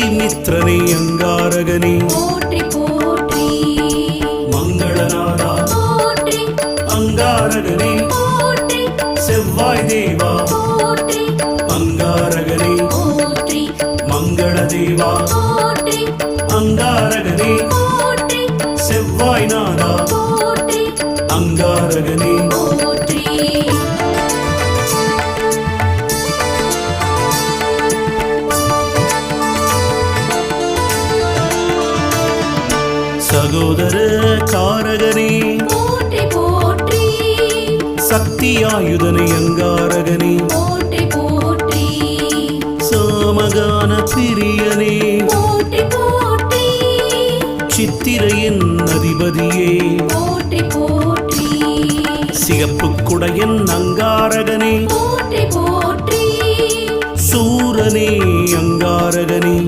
மித்ரனே அங்காரகனே. போற்றி போற்றி. மங்களநாதா. போற்றி. அங்காரகனே. போற்றி. செவ்வாய் தேவா. போற்றி. அங்காரகனே. போற்றி. மங்கள தேவா. போற்றி. அங்காரகனே. சகோதர காரகனே. போற்றி போற்றி. சக்தியாயுதனை அங்காரகனே. போற்றி போற்றி. சாமகான பிரியனே. போற்றி போற்றி. சித்திரையின் அதிபதியே. போற்றி போற்றி. சிகப்பு குடையன் அங்காரகனே. போற்றி போற்றி. சூரனே அங்காரகனே.